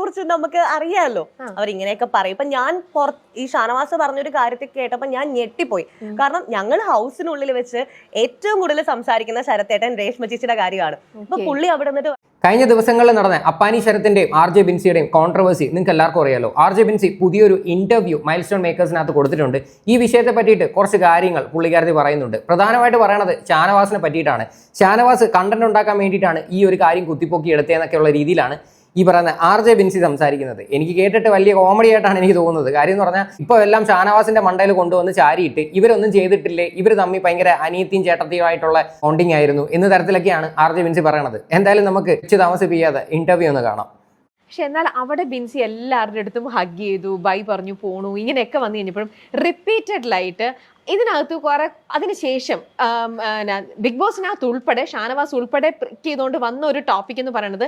കുറിച്ച് നമുക്ക് അറിയാമല്ലോ അവരിങ്ങനെയൊക്കെ പറയും. ഇപ്പൊ ഞാൻ ഈ ഷാനവാസ് പറഞ്ഞൊരു കാര്യത്തെ കേട്ടപ്പോ ഞാൻ ഞെട്ടിപ്പോയി. കാരണം ഞങ്ങൾ ഹൗസിനുള്ളിൽ വെച്ച് ഏറ്റവും കൂടുതൽ സംസാരിക്കുന്ന ശരത്തേട്ടൻ രേഷ്മ ചേച്ചിയുടെ കാര്യമാണ്. അപ്പൊ പുള്ളി അവിടെ നിന്നിട്ട് കഴിഞ്ഞ ദിവസങ്ങളിൽ നടന്ന അപ്പാനി ശരത്തിന്റെയും ആർ ജെ ബിൻസിയുടെയും കോൺട്രവേഴ്സി നിങ്ങൾക്ക് എല്ലാവർക്കും അറിയാലോ. ആർ ജെ ബിൻസി പുതിയൊരു ഇന്റർവ്യൂ മൈൽ സ്റ്റോൺ മേക്കേഴ്സിനകത്ത് കൊടുത്തിട്ടുണ്ട്. ഈ വിഷയത്തെ പറ്റിയിട്ട് കുറച്ച് കാര്യങ്ങൾ പുള്ളിക്കാരത്തി പറയുന്നുണ്ട്. പ്രധാനമായിട്ട് പറയണത് ഷാനവാസിനെ പറ്റിയിട്ടാണ്. ഷാനവാസ് കണ്ടന്റ് ഉണ്ടാക്കാൻ വേണ്ടിയിട്ടാണ് ഈ ഒരു കാര്യം കുത്തിപ്പൊക്കി എടുത്തതെന്നൊക്കെയുള്ള രീതിയിലാണ് ഈ പറയുന്ന ആർ ജെ ബിൻസി സംസാരിക്കുന്നത്. എനിക്ക് കേട്ടിട്ട് വലിയ കോമഡി ആയിട്ടാണ് എനിക്ക് തോന്നുന്നത്. കാര്യം എന്ന് പറഞ്ഞാൽ ഇപ്പോൾ എല്ലാം ഷാനവാസിന്റെ മണ്ടയിൽ കൊണ്ടുവന്ന് ചാരിയിട്ട് ഇവരൊന്നും ചെയ്തിട്ടില്ലേ? ഇവർ തമ്മിൽ ഭയങ്കര അനിയത്തിയും ചേട്ടത്തിയും ആയിട്ടുള്ള ബോണ്ടിങ് ആയിരുന്നു എന്ന തരത്തിലൊക്കെയാണ് ആർ ജെ ബിൻസി പറയണത്. എന്തായാലും നമുക്ക് ഉച്ച താമസിപ്പിക്കാതെ ഇന്റർവ്യൂ ഒന്ന് കാണാം. പക്ഷെ എന്നാൽ അവിടെ ബിൻസി എല്ലാവരുടെ അടുത്തും ഹഗ് ചെയ്തു ബൈ പറഞ്ഞു പോണു ഇങ്ങനെയൊക്കെ വന്നു കഴിഞ്ഞപ്പോഴും റിപ്പീറ്റഡ്ലായിട്ട് ഇതിനകത്ത് കുറെ അതിനുശേഷം ബിഗ് ബോസിനകത്ത് ഉൾപ്പെടെ ഷാനവാസ് ഉൾപ്പെടെ പിക്ക് ചെയ്തുകൊണ്ട് വന്ന ഒരു ടോപ്പിക് എന്ന് പറയുന്നത്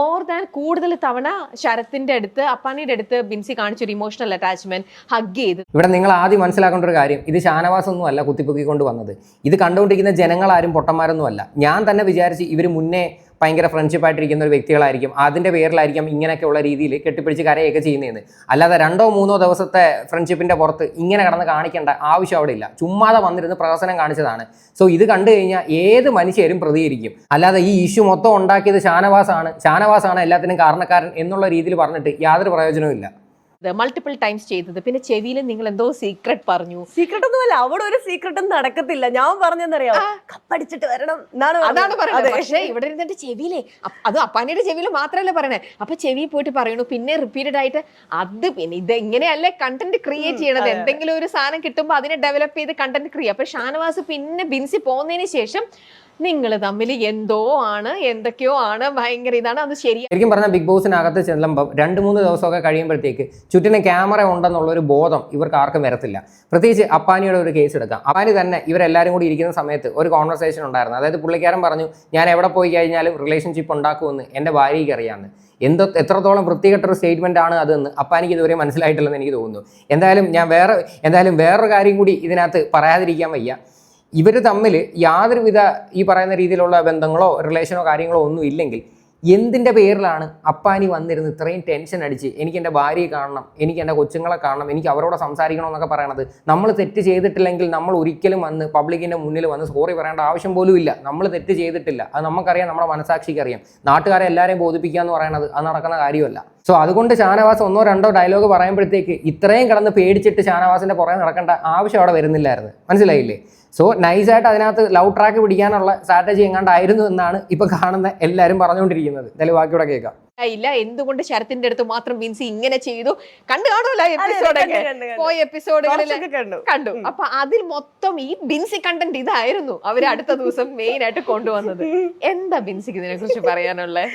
മോർ ദാൻ കൂടുതൽ തവണ ശരത്തിന്റെ അടുത്ത് അപ്പാനിയുടെ അടുത്ത് ബിൻസി കാണിച്ചൊരു ഇമോഷണൽ അറ്റാച്ച്മെന്റ് ഹഗ് ചെയ്ത്. ഇവിടെ നിങ്ങൾ ആദ്യം മനസ്സിലാക്കേണ്ട ഒരു കാര്യം ഇത് ഷാനവാസ് ഒന്നും അല്ല കുത്തിപ്പൊക്കിക്കൊണ്ട് വന്നത്. ഇത് കണ്ടുകൊണ്ടിരിക്കുന്ന ജനങ്ങളാരും പൊട്ടന്മാരൊന്നും അല്ല. ഞാൻ തന്നെ വിചാരിച്ച് ഇവർ മുന്നേ ഭയങ്കര ഫ്രണ്ട്ഷിപ്പ് ആയിട്ടിരിക്കുന്ന ഒരു വ്യക്തികളായിരിക്കും. അതിന്റെ പേരിലായിരിക്കും ഇങ്ങനെയൊക്കെയുള്ള രീതിയിൽ കെട്ടിപ്പിടിച്ച് കരയൊക്കെ ചെയ്യുന്നതെന്ന്. അല്ലാതെ രണ്ടോ മൂന്നോ ദിവസത്തെ ഫ്രണ്ട്ഷിപ്പിന്റെ പുറത്ത് ഇങ്ങനെ കടന്ന് കാണിക്കേണ്ട ആവശ്യം അവിടെ ഇല്ല. ചുമ്മാതെ വന്നിരുന്ന് പ്രഹസനം കാണിച്ചതാണ്. സോ ഇത് കണ്ടു കഴിഞ്ഞാൽ ഏത് മനുഷ്യരും പ്രതികരിക്കും. അല്ലാതെ ഈ ഇഷ്യൂ മൊത്തം ഉണ്ടാക്കിയത് ഷാനവാസാണ്. ഷാനവാസാണ് എല്ലാത്തിനും കാരണക്കാരൻ എന്നുള്ള രീതിയിൽ പറഞ്ഞിട്ട് യാതൊരു പ്രയോജനവും മൾട്ടിപ്പിൾ ടൈംസ് ചെയ്തത്. പിന്നെ ചെവിയിൽ നിങ്ങൾ എന്തോ സീക്രട്ട് പറഞ്ഞു. സീക്രട്ട് ഒന്നുമല്ല അവിടെ ഒരു സീക്രട്ടും നടക്കത്തില്ല. ഞാൻ പറഞ്ഞെന്നറിയാം കപ്പടിച്ചിട്ട് വരണം എന്നാണ് അതാണ്. പറയുന്നത് പക്ഷേ ഇവിടെ ഇരുന്നിട്ട് ചെവിയിലെ അത് അപ്പാനിയുടെ ചെവിയിൽ മാത്രമല്ല പറയണേ. അപ്പൊ ചെവി പോയിട്ട് പറയണു. പിന്നെ റിപ്പീറ്റഡ് ആയിട്ട് അത് പിന്നെ ഇത് എങ്ങനെയല്ലേ കണ്ടന്റ് ക്രിയേറ്റ് ചെയ്യണത്. എന്തെങ്കിലും ഒരു സാധനം കിട്ടുമ്പോൾ അതിനെ ഡെവലപ്പ് ചെയ്ത് കണ്ടന്റ് ക്രിയേറ്റ് അപ്പൊ ഷാനവാസ് പിന്നെ ബിൻസി പോകുന്നതിന് ശേഷം നിങ്ങൾ തമ്മിൽ എന്തോ ആണ് എന്തൊക്കെയോ ആണ് ഭയങ്കര ഇതാണ് അത് ശരി ശരിക്കും പറഞ്ഞാൽ ബിഗ് ബോസിനകത്ത് ചെല്ലുമ്പം രണ്ട് മൂന്ന് ദിവസമൊക്കെ കഴിയുമ്പോഴത്തേക്ക് ചുറ്റിന് ക്യാമറ ഉണ്ടെന്നുള്ള ഒരു ബോധം ഇവർക്ക് ആർക്കും വരത്തില്ല. പ്രത്യേകിച്ച് അപ്പാനിയുടെ ഒരു കേസ് എടുക്കാം. അപ്പാനി തന്നെ ഇവരെല്ലാവരും കൂടി ഇരിക്കുന്ന സമയത്ത് ഒരു കോൺവെർസേഷൻ ഉണ്ടായിരുന്നു. അതായത് പുള്ളിക്കാരൻ പറഞ്ഞു ഞാൻ എവിടെ പോയി കഴിഞ്ഞാലും റിലേഷൻഷിപ്പ് ഉണ്ടാക്കുമെന്ന് എന്റെ ഭാര്യയ്ക്ക് അറിയാമെന്ന് എന്തോ എത്രത്തോളം വൃത്തികെട്ടൊരു സ്റ്റേറ്റ്മെന്റ് ആണ് അതെന്ന് അപ്പാനിക്ക് ഇതുവരെ മനസ്സിലായിട്ടില്ലെന്ന് എനിക്ക് തോന്നുന്നു. എന്തായാലും ഞാൻ വേറെ എന്തായാലും വേറൊരു കാര്യം കൂടി ഇതിനകത്ത് പറയാതിരിക്കാൻ വയ്യ. ഇവർ തമ്മിൽ യാതൊരുവിധ ഈ പറയുന്ന രീതിയിലുള്ള ബന്ധങ്ങളോ റിലേഷനോ കാര്യങ്ങളോ ഒന്നും ഇല്ലെങ്കിൽ എന്തിന്റെ പേരിലാണ് അപ്പാനി വന്നിരുന്ന് ഇത്രയും ടെൻഷൻ അടിച്ച് എനിക്ക് എന്റെ ഭാര്യയെ കാണണം എനിക്ക് എന്റെ കൊച്ചുങ്ങളെ കാണണം എനിക്ക് അവരോട് സംസാരിക്കണം എന്നൊക്കെ പറയണത്? നമ്മൾ തെറ്റ് ചെയ്തിട്ടില്ലെങ്കിൽ നമ്മൾ ഒരിക്കലും വന്ന് പബ്ലിക്കിന്റെ മുന്നിൽ വന്ന് സോറി പറയേണ്ട ആവശ്യം പോലും ഇല്ല. നമ്മൾ തെറ്റ് ചെയ്തിട്ടില്ല. അത് നമുക്കറിയാം നമ്മുടെ മനസാക്ഷിക്ക് അറിയാം. നാട്ടുകാരെ എല്ലാവരെയും ബോധിപ്പിക്കുക എന്ന് പറയുന്നത് അത് നടക്കുന്ന കാര്യമല്ല. സോ അതുകൊണ്ട് ഷാനവാസ് ഒന്നോ രണ്ടോ ഡയലോഗ് പറയുമ്പോഴത്തേക്ക് ഇത്രയും കിടന്ന് പേടിച്ചിട്ട് ഷാനവാസിന്റെ പുറകെ നടക്കേണ്ട ആവശ്യം അവിടെ വരുന്നില്ലായിരുന്നു. മനസ്സിലായില്ലേ? സോ നൈസായിട്ട് അതിനകത്ത് ലവ് ട്രാക്ക് പിടിക്കാനുള്ള സ്ട്രാറ്റജി എങ്ങാണ്ടായിരുന്നു എന്നാണ് ഇപ്പൊ കാണുന്ന എല്ലാരും പറഞ്ഞുകൊണ്ടിരിക്കുന്നത്. എന്തായാലും ബാക്കിയോടെ കേൾക്കാം. ഇല്ല എന്തുകൊണ്ട് ശരത്തിന്റെ അടുത്ത് മാത്രം ബിൻസി ഇങ്ങനെ ചെയ്തു? കണ്ടു കാണുമല്ലോ എപ്പിസോഡൊക്കെ. പോയ എപ്പിസോഡുകളിൽ കണ്ടു. കണ്ടു. അപ്പൊ അതിൽ മൊത്തം ഈ ബിൻസി കണ്ടന്റ് ഇതായിരുന്നു അവർ അടുത്ത ദിവസം മെയിൻ ആയിട്ട് കൊണ്ടുവന്നത്. എന്താ ബിൻസിക്ക് ഇതിനെ കുറിച്ച് പറയാനുള്ളത്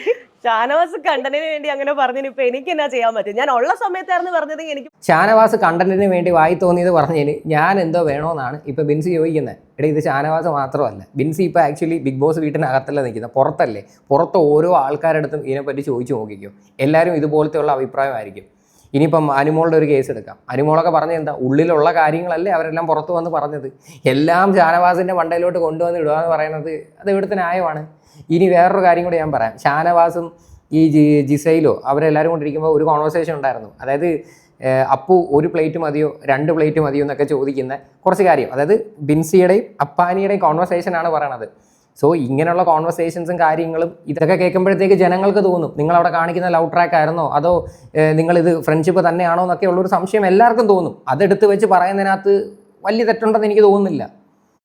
ഷാനവാസ് കണ്ടന്റിന് വേണ്ടി അങ്ങനെ പറഞ്ഞതിന് ഇപ്പൊ എനിക്ക് എന്നാ ചെയ്യാൻ പറ്റും? ഞാൻ ഉള്ള സമയത്തായിരുന്നു പറഞ്ഞത് എനിക്ക് ഷാനവാസ് കണ്ടന്റിന് വേണ്ടി വായി തോന്നിയത് പറഞ്ഞതിന് ഞാൻ എന്തോ വേണോന്നാണ് ഇപ്പൊ ബിൻസി ചോദിക്കുന്നത് എടാ ഇത് ഷാനവാസ് മാത്രമല്ല. ബിൻസി ഇപ്പൊ ആക്ച്വലി ബിഗ് ബോസ് വീട്ടിനകത്തല്ല നിൽക്കുന്നത് പുറത്തല്ലേ? പുറത്ത് ഓരോ ആൾക്കാരുടെ അടുത്തും ഇതിനെപ്പറ്റി ചോദിച്ചു നോക്കിക്കോ. എല്ലാവരും ഇതുപോലത്തെയുള്ള അഭിപ്രായമായിരിക്കും. ഇനിയിപ്പം അനുമോളുടെ ഒരു കേസ് എടുക്കാം. അനുമോളൊക്കെ പറഞ്ഞത് എന്താ? ഉള്ളിലുള്ള കാര്യങ്ങളല്ലേ അവരെല്ലാം പുറത്തു വന്ന് പറഞ്ഞത്. എല്ലാം ഷാനവാസിന്റെ മണ്ടയിലോട്ട് കൊണ്ടുവന്ന് ഇടുക എന്ന് പറയുന്നത് അത് ഇവിടുത്തെ ന്യായമാണ്. ഇനി വേറൊരു കാര്യം കൂടി ഞാൻ പറയാം. ഷാനവാസും ഈ ജി ജിസൈലോ അവരെല്ലാവരും കൊണ്ടിരിക്കുമ്പോൾ ഒരു കോൺവെർസേഷൻ ഉണ്ടായിരുന്നു. അതായത് അപ്പു ഒരു പ്ലേറ്റ് മതിയോ രണ്ട് പ്ലേറ്റ് മതിയോ എന്നൊക്കെ ചോദിക്കുന്ന കുറച്ച് കാര്യം. അതായത് ബിൻസിയുടെയും അപ്പാനിയുടെയും കോൺവെർസേഷൻ ആണ് പറയണത്. സോ ഇങ്ങനെയുള്ള കോൺവെർസേഷൻസും കാര്യങ്ങളും ഇതൊക്കെ കേൾക്കുമ്പോഴത്തേക്ക് ജനങ്ങൾക്ക് തോന്നും നിങ്ങൾ അവിടെ കാണിക്കുന്ന ലവ് ട്രാക്ക് ആയിരുന്നോ? അതോ നിങ്ങൾ ഇത് ഫ്രണ്ട്ഷിപ്പ് തന്നെയാണോ എന്നൊക്കെ ഉള്ളൊരു സംശയം എല്ലാവർക്കും തോന്നും. അതെടുത്ത് വെച്ച് പറയുന്നതിനകത്ത് വലിയ തെറ്റുണ്ടെന്ന് എനിക്ക് തോന്നുന്നില്ല.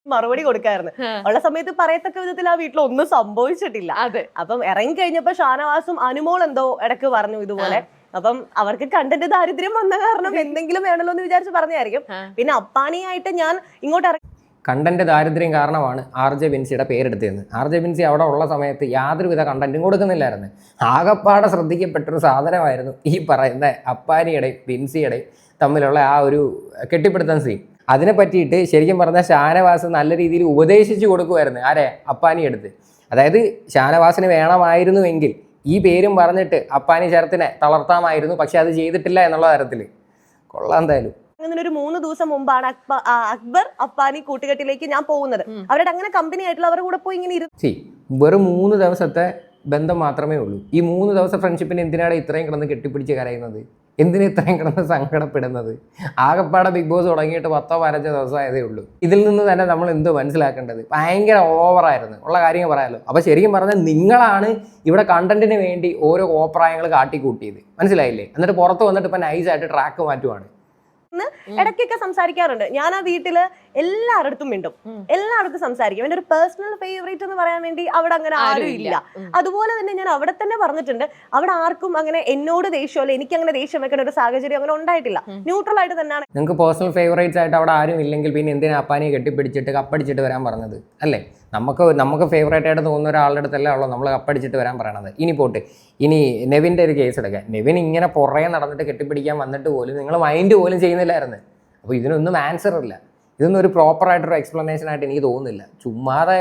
മറുപടി കൊടുക്കായിരുന്നു. ഉള്ള സമയത്ത് പറയത്തക്ക വിധത്തിൽ ആ വീട്ടിൽ ഒന്നും സംഭവിച്ചിട്ടില്ല. അതെ. അപ്പം ഇറങ്ങി കഴിഞ്ഞപ്പോ ഷാനവാസും അനുമോൾ എന്തോ ഇടയ്ക്ക് പറഞ്ഞു ഇതുപോലെ. അപ്പം അവർക്ക് കണ്ടന്റ് ദാരിദ്ര്യം വന്ന കാരണം എന്തെങ്കിലും വേണമല്ലോ എന്ന് വിചാരിച്ച് പറഞ്ഞായിരിക്കും. പിന്നെ അപ്പാണിയായിട്ട് ഞാൻ ഇങ്ങോട്ട് ഇറങ്ങി കണ്ടന്റ് ദാരിദ്ര്യം കാരണമാണ് ആർ ജെ ബിൻസിയുടെ പേരെടുത്തതെന്ന് ആർ ജെ ബിൻസി അവിടെ ഉള്ള സമയത്ത് യാതൊരുവിധ കണ്ടന്റും കൊടുക്കുന്നില്ലായിരുന്നു. ആകപ്പാടെ ശ്രദ്ധിക്കപ്പെട്ടൊരു സാധനമായിരുന്നു ഈ പറയുന്ന അപ്പാനിയുടെയും ബിൻസിയുടെയും തമ്മിലുള്ള ആ ഒരു കെട്ടിപ്പിടുത്തം സീൻ അതിനെ പറ്റിയിട്ട് ശരിക്കും പറഞ്ഞാൽ ഷാനവാസ് നല്ല രീതിയിൽ ഉപദേശിച്ചു കൊടുക്കുമായിരുന്നു ആരെ? അപ്പാനി എടുത്ത് അതായത് ഷാനവാസിന് വേണമായിരുന്നുവെങ്കിൽ ഈ പേരും പറഞ്ഞിട്ട് അപ്പാനി ശരത്തിനെ തളർത്താമായിരുന്നു പക്ഷെ അത് ചെയ്തിട്ടില്ല എന്നുള്ള തരത്തിൽ കൊള്ളാം എന്തായാലും. അങ്ങനെ ഒരു മൂന്ന് ദിവസം മുമ്പാണ് അക്ബർ അക്ബർ അപ്പാനി കൂട്ടുകെട്ടിലേക്ക് ഞാൻ പോകുന്നത്. അവരുടെ അങ്ങനെ കമ്പനി ആയിട്ടുള്ള അവരുടെ കൂടെ പോയി ഇങ്ങനെ ഇരുന്നു വെറും മൂന്ന് ദിവസത്തെ ബന്ധം മാത്രമേ ഉള്ളൂ. ഈ മൂന്ന് ദിവസം ഫ്രണ്ട്ഷിപ്പിന് എന്തിനാണ് ഇത്രയും കിടന്ന് കെട്ടിപ്പിടിച്ച് കരയുന്നത്? എന്തിനാ ഇത്രയും കിടന്ന് സങ്കടപ്പെടുന്നത്? ആകപ്പാടെ ബിഗ് ബോസ് തുടങ്ങിയിട്ട് പത്തോ പതിനഞ്ചോ ദിവസമായതേ ഉള്ളൂ. ഇതിൽ നിന്ന് തന്നെ നമ്മൾ എന്തോ മനസ്സിലാക്കേണ്ടത്? ഭയങ്കര ഓവറായിരുന്നു ഉള്ള കാര്യങ്ങൾ പറയാമല്ലോ അപ്പോൾ ശരിക്കും പറഞ്ഞാൽ നിങ്ങളാണ് ഇവിടെ കണ്ടന്റിന് വേണ്ടി ഓരോ കോപ്രായങ്ങൾ കാട്ടിക്കൂട്ടിയത്. മനസ്സിലായില്ലേ? എന്നിട്ട് പുറത്ത് വന്നിട്ട് ഇപ്പം നൈസായിട്ട് ട്രാക്ക് മാറ്റുവാണ്. ഇടയ്ക്കൊക്കെ സംസാരിക്കാറുണ്ട്. ഞാൻ ആ വീട്ടിൽ എല്ലാവരുടെ മിണ്ടും. എല്ലായിടത്തും സംസാരിക്കും. എന്റെ ഒരു പേഴ്സണൽ ഫേവറേറ്റ് എന്ന് പറയാൻ വേണ്ടി അവിടെ അങ്ങനെ ആരും ഇല്ല. അതുപോലെ തന്നെ ഞാൻ അവിടെ തന്നെ പറഞ്ഞിട്ടുണ്ട്. അവിടെ ആർക്കും അങ്ങനെ എന്നോട് ദേഷ്യമല്ല എനിക്ക് അങ്ങനെ ദേഷ്യം വെക്കേണ്ട ഒരു സാഹചര്യം അങ്ങനെ ഉണ്ടായിട്ടില്ല. ന്യൂട്രൽ ആയിട്ട് തന്നെയാണ്. നിങ്ങൾക്ക് പേഴ്സണൽ ഫേവറേറ്റ്സ് ആയിട്ട് അവിടെ ആരും ഇല്ലെങ്കിൽ പിന്നെ എന്തിനാ അപ്പാനെ കെട്ടിപ്പിടിച്ചിട്ട് കപ്പടിച്ചിട്ട് വരാൻ പറഞ്ഞത്? അല്ലേ? നമുക്ക് നമുക്ക് ഫേവറേറ്റ് ആയിട്ട് തോന്നുന്ന ഒരാളുടെ അടുത്തല്ല ഉള്ളൂ. നമ്മൾ കപ്പടിച്ചിട്ട് വരാൻ പറയണത്. ഇനി പോട്ട്. ഇനി നെവിന്റെ ഒരു കേസ് എടുക്കാം. നെവിൻ ഇങ്ങനെ പുറകെ നടന്നിട്ട് കെട്ടിപ്പിടിക്കാൻ വന്നിട്ട് പോലും നിങ്ങൾ മൈൻഡ് പോലും ചെയ്യുന്നില്ലായിരുന്നു. അപ്പോൾ ഇതിനൊന്നും ആൻസർ ഇല്ല. ഇതൊന്നും ഒരു പ്രോപ്പറായിട്ടൊരു എക്സ്പ്ലനേഷൻ ആയിട്ട് എനിക്ക് തോന്നുന്നില്ല. ചുമ്മാതെ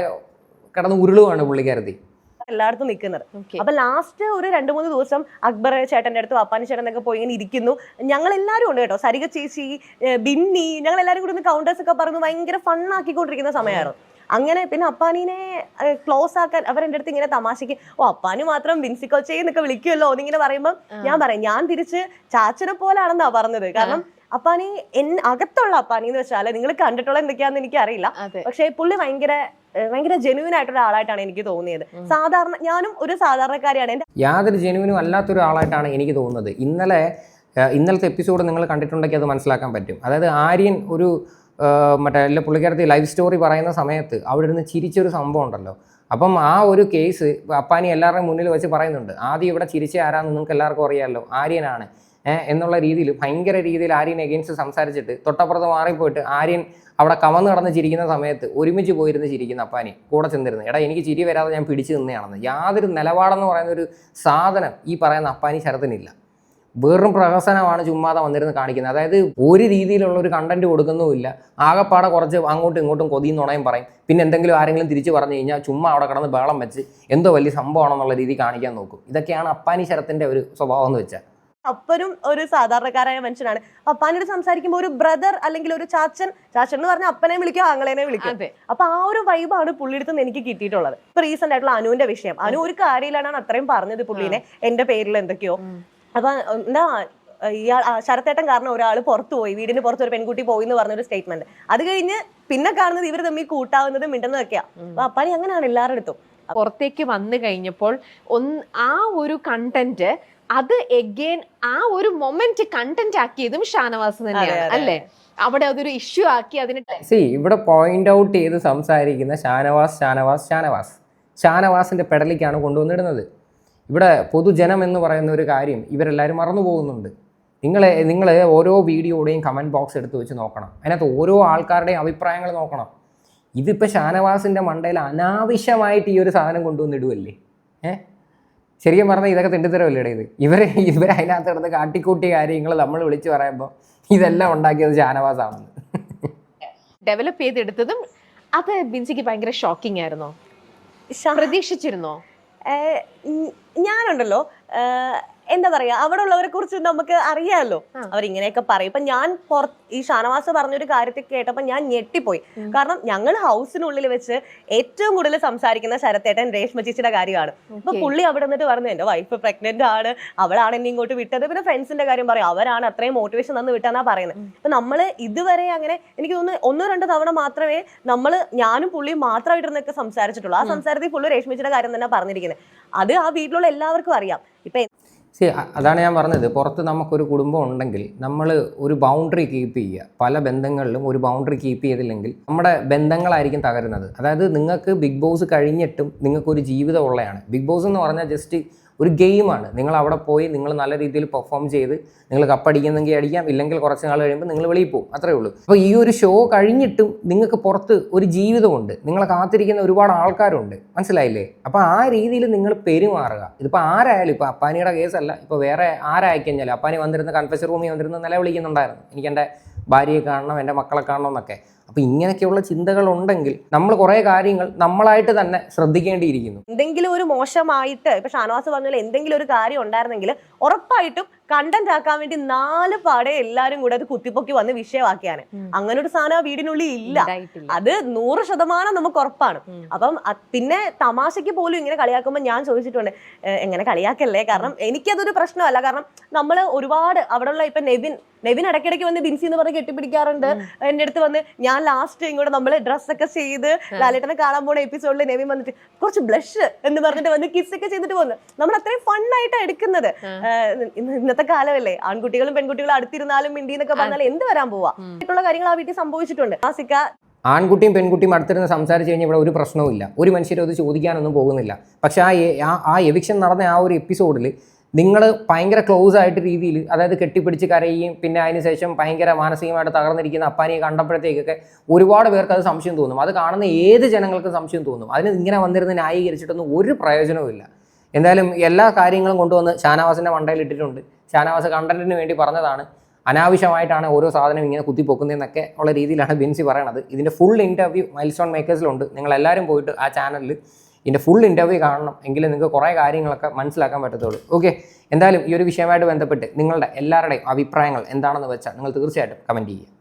കിടന്ന് ഉരുളുവാണ് പുള്ളിക്കാരത്തി. എല്ലായിടത്തും നിൽക്കുന്നത്. അപ്പൊ ലാസ്റ്റ് ഒരു രണ്ട് മൂന്ന് ദിവസം അക്ബർ ചേട്ടന്റെ അടുത്ത് അപ്പാനി ചേട്ടനൊക്കെ പോയി ഇങ്ങനെ ഇരിക്കുന്നു. ഞങ്ങൾ എല്ലാവരും ഉണ്ട് കേട്ടോ. സരിക ചേച്ചി ബിന്നി ഞങ്ങൾ എല്ലാവരും കൂടി കൗണ്ടേഴ്സ് ഒക്കെ പറഞ്ഞു ഭയങ്കര ഫണ്ണാക്കിക്കൊണ്ടിരിക്കുന്ന സമയമായിരുന്നു. അങ്ങനെ പിന്നെ അപ്പാനിനെ ക്ലോസ് ആക്കാൻ അവരെന്റെ അടുത്ത് ഇങ്ങനെ തമാശയ്ക്ക് ഓ അപ്പാനി മാത്രം ബിൻസിക്കോച്ചേ എന്നൊക്കെ വിളിക്കുമല്ലോ എന്നിങ്ങനെ പറയുമ്പോൾ ഞാൻ പറയും ഞാൻ തിരിച്ച് ചാച്ചനെ പോലാണെന്നാ പറഞ്ഞത്. കാരണം അപ്പാനി എൻ അകത്തുള്ള അപ്പാനി എന്ന് വെച്ചാൽ നിങ്ങൾ കണ്ടിട്ടുള്ള എന്തൊക്കെയാന്ന് എനിക്ക് അറിയില്ല പക്ഷെ പുള്ളി ഭയങ്കര ഭയങ്കര ജെനുവിൻ ആയിട്ടുള്ള ആളായിട്ടാണ് എനിക്ക് തോന്നിയത്. സാധാരണ ഞാനും ഒരു സാധാരണക്കാരിയാണ്. എന്റെ യാതൊരു ജെനുവിനും അല്ലാത്തൊരു ആളായിട്ടാണ് എനിക്ക് തോന്നുന്നത്. ഇന്നലെ ഇന്നലത്തെ എപ്പിസോഡ് നിങ്ങൾ കണ്ടിട്ടുണ്ടെങ്കിൽ അത് മനസ്സിലാക്കാൻ പറ്റും. അതായത് ആര്യൻ ഒരു മറ്റേ അല്ല പുള്ളിക്കാരത്തി ലൈഫ് സ്റ്റോറി പറയുന്ന സമയത്ത് അവിടെ ഇരുന്ന് ചിരിച്ചൊരു സംഭവം ഉണ്ടല്ലോ. അപ്പം ആ ഒരു കേസ് അപ്പാനി എല്ലാവരുടെയും മുന്നിൽ വെച്ച് പറയുന്നുണ്ട്. ആദ്യം ഇവിടെ ചിരിച്ച ആരാന്ന് നിങ്ങൾക്ക് എല്ലാവർക്കും അറിയാമല്ലോ ആര്യനാണ്. എന്നുള്ള രീതിയിൽ ഭയങ്കര രീതിയിൽ ആര്യൻ എഗെയിൻസ്റ്റ് സംസാരിച്ചിട്ട് തൊട്ടപ്പുറത്ത് മാറിപ്പോയിട്ട് ആര്യൻ അവിടെ കവന്ന് കടന്ന് ചിരിക്കുന്ന സമയത്ത് ഒരുമിച്ച് പോയിരുന്ന് ചിരിക്കുന്ന അപ്പാനി കൂടെ ചെന്നിരുന്നു. എടാ എനിക്ക് ചിരി വരാതെ ഞാൻ പിടിച്ചു നിന്നെയാണെന്ന്. യാതൊരു നിലപാടെന്ന് പറയുന്ന ഒരു സാധനം ഈ പറയുന്ന അപ്പാനി ശരത്തിനില്ല. വെറും പ്രഹസനമാണ് ചുമ്മാതെ വന്നിരുന്ന് കാണിക്കുന്നത്. അതായത് ഒരു രീതിയിലുള്ള ഒരു കണ്ടന്റ് കൊടുക്കുന്നുമില്ല. ആകെപ്പാടെ കുറച്ച് അങ്ങോട്ടും ഇങ്ങോട്ടും കൊതിയും നുണയും പറയും. പിന്നെ എന്തെങ്കിലും ആരെങ്കിലും തിരിച്ചു പറഞ്ഞു കഴിഞ്ഞാൽ ചുമ്മാ അവിടെ കിടന്ന് ബേളം വെച്ച് എന്തോ വലിയ സംഭവമാണെന്നുള്ള രീതി കാണിക്കാൻ നോക്കും. ഇതൊക്കെയാണ് അപ്പാനി ശരത്തിന്റെ ഒരു സ്വഭാവം എന്ന് വെച്ചാൽ. അപ്പനും ഒരു സാധാരണക്കാരായ മനുഷ്യനാണ്. അപ്പാനോട് സംസാരിക്കുമ്പോൾ ഒരു ബ്രദർ അല്ലെങ്കിൽ ഒരു ചാച്ചൻ ചാച്ചൻ എന്ന് പറഞ്ഞാൽ അപ്പനെ വിളിക്കും ആങ്ങളേനെ വിളിക്കും. അതെ. അപ്പൊ ആ ഒരു വൈബാണ് പുള്ളിയെടുത്ത് എനിക്ക് കിട്ടിയിട്ടുള്ളത്. ഇപ്പൊ റീസെന്റ് ആയിട്ടുള്ള അനുവിന്റെ വിഷയം. അനു ഒരു കാര്യമില്ലാണ് അത്രയും പറഞ്ഞത് പുള്ളിനെ. എന്റെ പേരിൽ എന്തൊക്കെയോ. അപ്പൊ എന്താ ഇയാൾ ശരത്തേട്ടൻ കാരണം ഒരാൾ പുറത്തു പോയി വീടിന് പുറത്ത് ഒരു പെൺകുട്ടി പോയി എന്ന് പറഞ്ഞൊരു സ്റ്റേറ്റ്മെന്റ് അത് കഴിഞ്ഞ് പിന്നെ കാണുന്നത് ഇവർ തമ്മിൽ കൂട്ടാവുന്നതും മിണ്ടുന്നതൊക്കെയാ. അപ്പൊ അപ്പാനി അങ്ങനെയാണ് എല്ലാവരുടെ അടുത്തും. പുറത്തേക്ക് വന്നു കഴിഞ്ഞപ്പോൾ ഒന്ന് ആ ഒരു കണ്ടന്റ് അത് എഗെയിൻ ആ ഒരു മൊമെന്റ് കണ്ടന്റ് ആക്കിയതും ഷാനവാസ് തന്നെയാണ്. അല്ലേ? അവിടെ അതൊരു ഇഷ്യൂ ആക്കി അതിന് സി ഇവിടെ പോയിന്റ് ഔട്ട് ചെയ്ത് സംസാരിക്കുന്ന ഷാനവാസ് ഷാനവാസ് ഷാനവാസ്. ഷാനവാസിന്റെ പെടലിക്കാണ് കൊണ്ടുവന്നിടുന്നത്. ഇവിടെ പൊതുജനം എന്ന് പറയുന്ന ഒരു കാര്യം ഇവരെല്ലാവരും മറന്നു പോകുന്നുണ്ട്. നിങ്ങൾ നിങ്ങൾ ഓരോ വീഡിയോയുടെയും കമന്റ് ബോക്സ് എടുത്ത് വെച്ച് നോക്കണം. അതിനകത്ത് ഓരോ ആൾക്കാരുടെയും അഭിപ്രായങ്ങൾ നോക്കണം. ഇതിപ്പോൾ ഷാനവാസിന്റെ മണ്ടയിൽ അനാവശ്യമായിട്ട് ഈ ഒരു സാധനം കൊണ്ടുവന്നിടുവല്ലേ ഏ? ശരിക്കും പറഞ്ഞാൽ ഇതൊക്കെ തിണ്ടിത്തരവല്ലേ ഇത്? ഇവർ ഇവർ അതിനകത്ത് കിടന്ന് കാട്ടിക്കൂട്ടിയ കാര്യങ്ങൾ നമ്മൾ വിളിച്ച് പറയുമ്പോൾ ഇതെല്ലാം ഉണ്ടാക്കിയത് ഷാനവാസാണെന്ന്. ഡെവലപ്പ് ചെയ്തെടുത്തതും അത് ബിൻസിക്ക് ഭയങ്കര ഷോക്കിംഗ് ആയിരുന്നോ? പ്രതീക്ഷിച്ചിരുന്നോ? ഞാനുണ്ടല്ലോ എന്താ പറയാ അവിടെ ഉള്ളവരെ കുറിച്ച് നമുക്ക് അറിയാമല്ലോ. അവരിങ്ങനെയൊക്കെ പറയും. ഇപ്പൊ ഞാൻ പുറത്ത് ഈ ഷാനവാസ് പറഞ്ഞൊരു കാര്യത്തിൽ കേട്ടപ്പോ ഞാൻ ഞെട്ടിപ്പോയി. കാരണം ഞങ്ങൾ ഹൗസിനുള്ളിൽ വെച്ച് ഏറ്റവും കൂടുതൽ സംസാരിക്കുന്ന ശരത്തേട്ടൻ രേഷ്മ ചേച്ചിയുടെ കാര്യമാണ്. ഇപ്പൊ. പുള്ളി അവിടെ നിന്നിട്ട് പറഞ്ഞു എന്റെ വൈഫ് പ്രഗ്നന്റ് ആണ്. അവളാണ് എന്നെ ഇങ്ങോട്ട് വിട്ടത്. പിന്നെ ഫ്രണ്ട്സിന്റെ കാര്യം പറയും അവരാണ് അത്രയും മോട്ടിവേഷൻ തന്ന് വിട്ടെന്നാ പറയുന്നത് അപ്പൊ നമ്മൾ ഇതുവരെ അങ്ങനെ എനിക്ക് തോന്നുന്നു ഒന്നോ രണ്ടോ തവണ മാത്രമേ നമ്മൾ ഞാനും പുള്ളിയും മാത്രമായിട്ട് നിന്നൊക്കെ സംസാരിച്ചിട്ടുള്ളൂ. ആ സംസാരത്തിൽ പുള്ളി രേഷ്മിച്ചിയുടെ കാര്യം തന്നെ പറഞ്ഞിരിക്കുന്നത് അത് ആ വീട്ടിലുള്ള എല്ലാവർക്കും അറിയാം. ഇപ്പൊ സി അതാണ് ഞാൻ പറഞ്ഞത്. പുറത്ത് നമുക്കൊരു കുടുംബം ഉണ്ടെങ്കിൽ നമ്മൾ ഒരു ബൗണ്ടറി കീപ്പ് ചെയ്യുക. പല ബന്ധങ്ങളിലും ഒരു ബൗണ്ടറി കീപ്പ് ചെയ്തില്ലെങ്കിൽ നമ്മുടെ ബന്ധങ്ങളായിരിക്കും തകരുന്നത്. അതായത് നിങ്ങൾക്ക് ബിഗ് ബോസ് കഴിഞ്ഞിട്ടും നിങ്ങൾക്കൊരു ജീവിതം ഉള്ളതാണ് ബിഗ് ബോസ് എന്ന് പറഞ്ഞാൽ ജസ്റ്റ് ഒരു ഗെയിമാണ്. നിങ്ങൾ അവിടെ പോയി നിങ്ങൾ നല്ല രീതിയിൽ പെർഫോം ചെയ്ത് നിങ്ങൾ കപ്പടിക്കുന്നെങ്കിൽ അടിക്കാം ഇല്ലെങ്കിൽ കുറച്ച് നാൾ കഴിയുമ്പോൾ നിങ്ങൾ വെളിയിൽ പോകും. അത്രേ ഉള്ളൂ. അപ്പോൾ ഈ ഒരു ഷോ കഴിഞ്ഞിട്ടും നിങ്ങൾക്ക് പുറത്ത് ഒരു ജീവിതമുണ്ട്. നിങ്ങളെ കാത്തിരിക്കുന്ന ഒരുപാട് ആൾക്കാരുണ്ട്. മനസ്സിലായില്ലേ? അപ്പോൾ ആ രീതിയിൽ നിങ്ങൾ പെരുമാറുക. ഇതിപ്പോൾ ആരായാലും ഇപ്പോൾ അപ്പാനിയുടെ കേസല്ല ഇപ്പോൾ വേറെ ആരായിക്കഴിഞ്ഞാലും അപ്പാനി വന്നിരുന്ന കൺഫെഷൻ റൂമിൽ വന്നിരുന്ന് നിലവിളിക്കുന്നുണ്ടായിരുന്നു. എനിക്ക് എന്റെ ഭാര്യയെ കാണണം എന്റെ മക്കളെ കാണണം എന്നൊക്കെ. അപ്പോൾ ഇങ്ങനെയൊക്കെയുള്ള ചിന്തകളുണ്ടെങ്കിൽ നമ്മൾ കുറേ കാര്യങ്ങൾ നമ്മളായിട്ട് തന്നെ ശ്രദ്ധിക്കേണ്ടിയിരിക്കുന്നു. എന്തെങ്കിലും ഒരു മോശമായിട്ട് ഇപ്പൊ ഷാനവാസ് പറഞ്ഞ എന്തെങ്കിലും ഒരു കാര്യം ഉണ്ടായിരുന്നെങ്കിൽ ഉറപ്പായിട്ടും കണ്ടന്റ് ആക്കാൻ വേണ്ടി നാല് പാടെ എല്ലാരും കൂടെ അത് കുത്തിപ്പൊക്കി വന്ന് വിഷയമാക്കിയാണ്. അങ്ങനെ ഒരു സാധനം ആ വീടിനുള്ളിൽ ഇല്ല. അത് നൂറ് ശതമാനം നമുക്ക് ഉറപ്പാണ്. അപ്പം പിന്നെ തമാശയ്ക്ക് പോലും ഇങ്ങനെ കളിയാക്കുമ്പോൾ ഞാൻ ചോദിച്ചിട്ടുണ്ട് എങ്ങനെ കളിയാക്കല്ലേ? കാരണം എനിക്കതൊരു പ്രശ്നമല്ല. കാരണം നമ്മൾ ഒരുപാട് അവിടെയുള്ള ഇപ്പൊ നെവിൻ നെവിൻ ഇടയ്ക്കിടയ്ക്ക് വന്ന് ബിൻസി എന്ന് പറഞ്ഞ് കെട്ടിപ്പിടിക്കാറുണ്ട്. എന്റെ അടുത്ത് വന്ന് ഞാൻ ലാസ്റ്റ് ഇങ്ങോട്ട് നമ്മൾ ഡ്രസ്സൊക്കെ ചെയ്ത് ലാലേട്ടനെ കാണാൻ പോണ എപ്പിസോഡിൽ നെവിൻ വന്നിട്ട് കുറച്ച് ബ്ലഷ് എന്ന് പറഞ്ഞിട്ട് വന്ന് കിസ് ഒക്കെ ചെയ്തിട്ട് വന്ന് നമ്മൾ അത്രയും ഫണ്ണായിട്ടാണ് എടുക്കുന്നത്. ഏഹ് ഇന്നത്തെ കാലമല്ലേ? ആൺകുട്ടികളും പെൺകുട്ടികളും അടുത്തിരുന്നാലും മിണ്ടി എന്നൊക്കെ പറഞ്ഞാൽ എന്ത് വരാൻ പോവാ? ഇട്ടുള്ള കാര്യങ്ങൾ ആ വീട്ടിൽ സംഭവിച്ചിട്ടുണ്ട്. ആസിക്ക ആൺകുട്ടിയും പെൺകുട്ടിയും അടുത്തിരുന്ന് സംസാരിച്ചു കഴിഞ്ഞാൽ ഇവിടെ ഒരു പ്രശ്നവുമില്ല ഒരു മനുഷ്യരും അത് ചോദിക്കാനൊന്നും പോകുന്നില്ല. പക്ഷേ ആ ആ എവിക്ഷൻ നടന്ന ആ ഒരു എപ്പിസോഡിൽ നിങ്ങൾ ഭയങ്കര ക്ലോസ് ആയിട്ട് രീതിയിൽ അതായത് കെട്ടിപ്പിടിച്ച് കരയുകയും പിന്നെ അതിനുശേഷം ഭയങ്കര മാനസികമായിട്ട് തകർന്നിരിക്കുന്ന അപ്പാനിയെ കണ്ടപ്പോഴത്തേക്കൊക്കെ ഒരുപാട് പേർക്ക് അത് സംശയം തോന്നും. അത് കാണുന്ന ഏത് ജനങ്ങൾക്കും സംശയം തോന്നും. അതിന് ഇങ്ങനെ വന്നിരുന്ന് ന്യായീകരിച്ചിട്ടൊന്നും ഒരു പ്രയോജനവുമില്ല. എന്തായാലും എല്ലാ കാര്യങ്ങളും കൊണ്ടുവന്ന് ഷാനവാസിന്റെ മണ്ടയിൽ ഇട്ടിട്ടുണ്ട്. ഷാനവാസ് കണ്ടന്റിന് വേണ്ടി പറഞ്ഞതാണ്. അനാവശ്യമായിട്ടാണ് ഓരോ സാധനം ഇങ്ങനെ കുത്തിപ്പൊക്കുന്നതെന്നൊക്കെ ഉള്ള രീതിയിലാണ് ബിൻസി പറയണത്. ഇതിന്റെ ഫുൾ ഇന്റർവ്യൂ മൈൽസ്റ്റോൺ മേക്കേഴ്സിലുണ്ട് നിങ്ങൾ എല്ലാവരും പോയിട്ട് ആ ചാനലിൽ ഇതിന്റെ ഫുൾ ഇന്റർവ്യൂ കാണണം. എങ്കിലും നിങ്ങൾക്ക് കുറേ കാര്യങ്ങളൊക്കെ മനസ്സിലാക്കാൻ പറ്റത്തുള്ളൂ. ഓക്കെ എന്തായാലും ഈ ഒരു വിഷയമായിട്ട് ബന്ധപ്പെട്ട് നിങ്ങളുടെ എല്ലാവരുടെയും അഭിപ്രായങ്ങൾ എന്താണെന്ന് വെച്ചാൽ നിങ്ങൾ തീർച്ചയായിട്ടും കമന്റ് ചെയ്യുക.